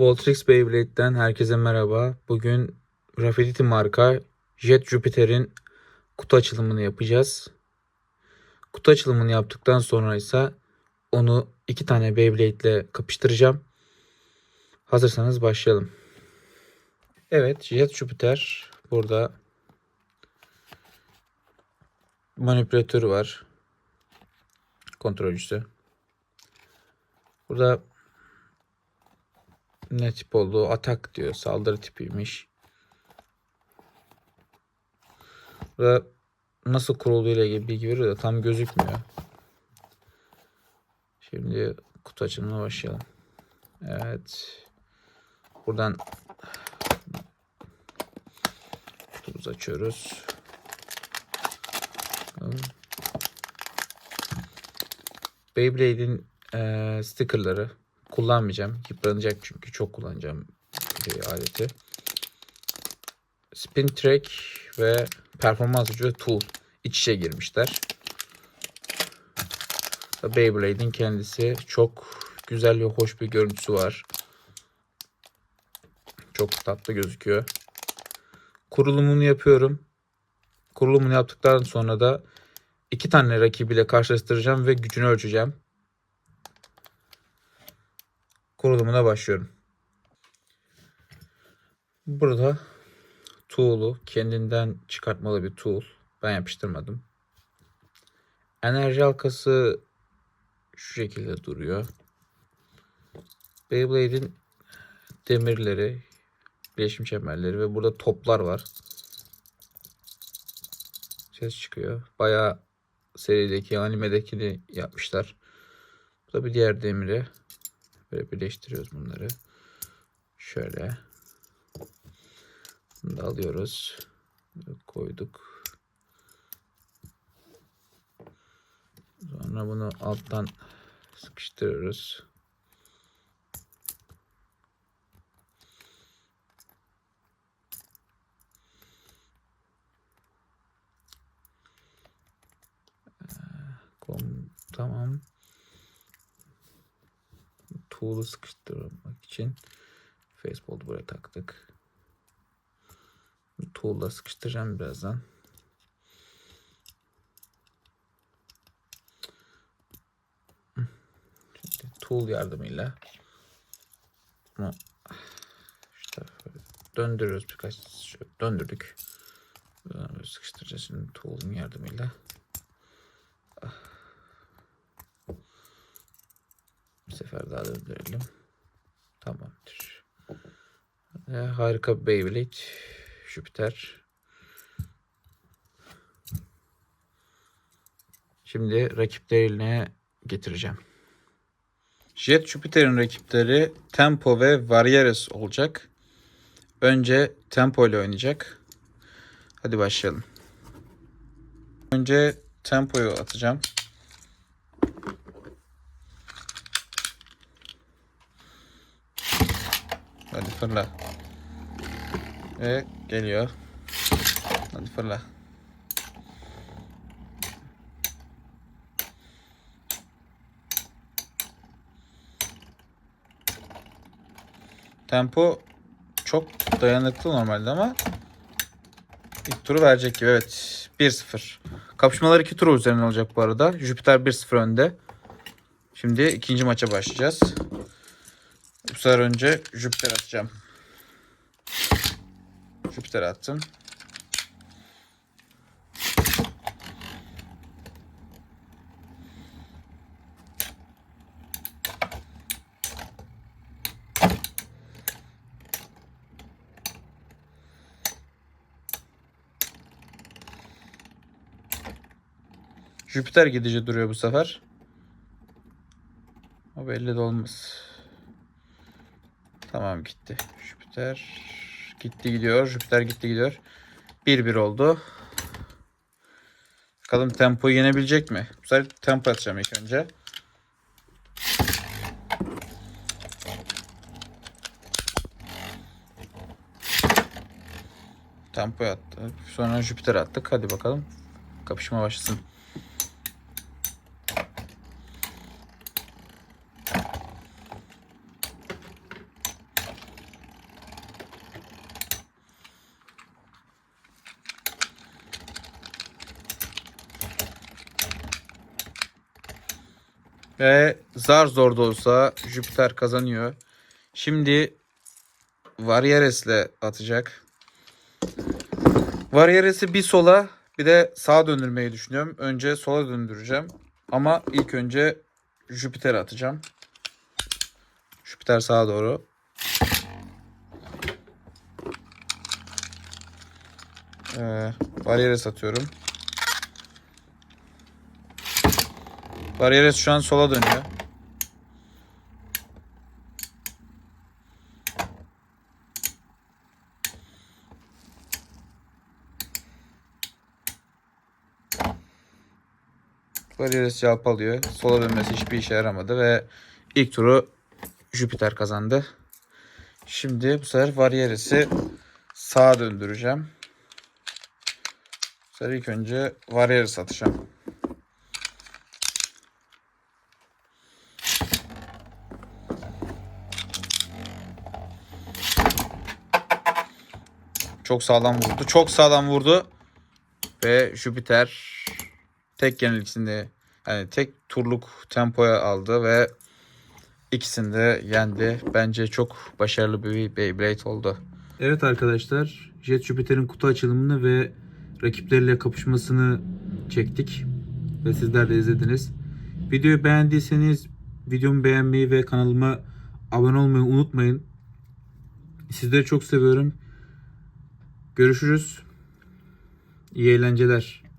Voltrix Beyblade'den herkese merhaba. Bugün Raffinity marka Jet Jupiter'in kutu açılımını yapacağız. Kutu açılımını yaptıktan sonra ise onu iki tane Beyblade ile kapıştıracağım. Hazırsanız başlayalım. Evet Jet Jupiter burada manipülatörü var. Kontrolcüsü. Burada ne tip olduğu atak diyor. Saldırı tipiymiş. Burada nasıl kurulduğuyla ilgili bilgi veriyor da tam gözükmüyor. Şimdi kutu açılımına başlayalım. Evet. Buradan kutumuzu açıyoruz. Beyblade'in eee stickerları kullanmayacağım. Yıpranacak çünkü çok kullanacağım bir aleti. Spin Track ve performans ucu tool iç içe girmişler. Beyblade'in kendisi çok güzel ve hoş bir görüntüsü var. Çok tatlı gözüküyor. Kurulumunu yapıyorum. Kurulumunu yaptıktan sonra da iki tane rakibiyle karşılaştıracağım ve gücünü ölçeceğim. Kurulumuna başlıyorum. Burada tool'u kendinden çıkartmalı bir tool. Ben yapıştırmadım. Enerji halkası şu şekilde duruyor. Beyblade'in demirleri, bileşim çemberleri ve burada toplar var. Ses çıkıyor. Bayağı serideki animedekini yapmışlar. Bu da bir diğer demiri. Böyle birleştiriyoruz bunları. Şöyle. Bunu da alıyoruz. Koyduk. Sonra bunu alttan sıkıştırıyoruz. Kom tamam. Tool'u sıkıştırmak için Facebook'u buraya taktık. Tool'la sıkıştıracağım birazdan. Şimdi tool yardımıyla bunu işte döndürüyoruz birkaç döndürdük. Sıkıştıracağız şimdi tool'un yardımıyla. Bir sefer daha döndürelim. Tamamdır. Ve harika bir Beyblade. Jüpiter. Şimdi rakiplerine getireceğim. Jet Jupiter'in rakipleri Tempo ve Varieres olacak. Önce Tempo ile oynayacak. Hadi başlayalım. Önce Tempo'yu atacağım. Hadi fırla. Ve geliyor. Hadi fırla. Tempo çok dayanıklı normalde ama ilk turu verecek gibi. Evet. 1-0. Kapışmalar 2 tur üzerine olacak bu arada. Jüpiter 1-0 önde. Şimdi ikinci maça başlayacağız. Sefer önce Jüpiter atacağım. Jüpiter attım. Jüpiter gidici duruyor bu sefer. O belli de olmaz. Tamam gitti. Jüpiter gitti gidiyor. Jüpiter gitti gidiyor. 1-1 oldu. Bakalım tempoyu yenebilecek mi? Bu sefer tempo atacağım ilk önce. Tempo attık. Sonra Jüpiter attık. Hadi bakalım. Kapışma başlasın. Ve zar zor da olsa Jüpiter kazanıyor. Şimdi Varieres'le atacak. Varieres'i bir sola bir de sağa döndürmeyi düşünüyorum. Önce sola döndüreceğim. Ama ilk önce Jüpiter'e atacağım. Jüpiter sağa doğru. Ee, Varieres atıyorum. Varieres şu an sola dönüyor. Varieres alıyor. Sola dönmesi hiçbir işe yaramadı ve ilk turu Jüpiter kazandı. Şimdi bu sefer Varieres'i sağa döndüreceğim. Bu sefer ilk önce Varieres atacağım. Çok sağlam vurdu. Çok sağlam vurdu. Ve Jüpiter tek yenilgisinde yani tek turluk tempoya aldı ve ikisini de yendi. Bence çok başarılı bir Beyblade oldu. Evet arkadaşlar, Jet Jupiter'in kutu açılımını ve rakipleriyle kapışmasını çektik ve sizler de izlediniz. Videoyu beğendiyseniz videomu beğenmeyi ve kanalıma abone olmayı unutmayın. Sizleri çok seviyorum. Görüşürüz. İyi eğlenceler.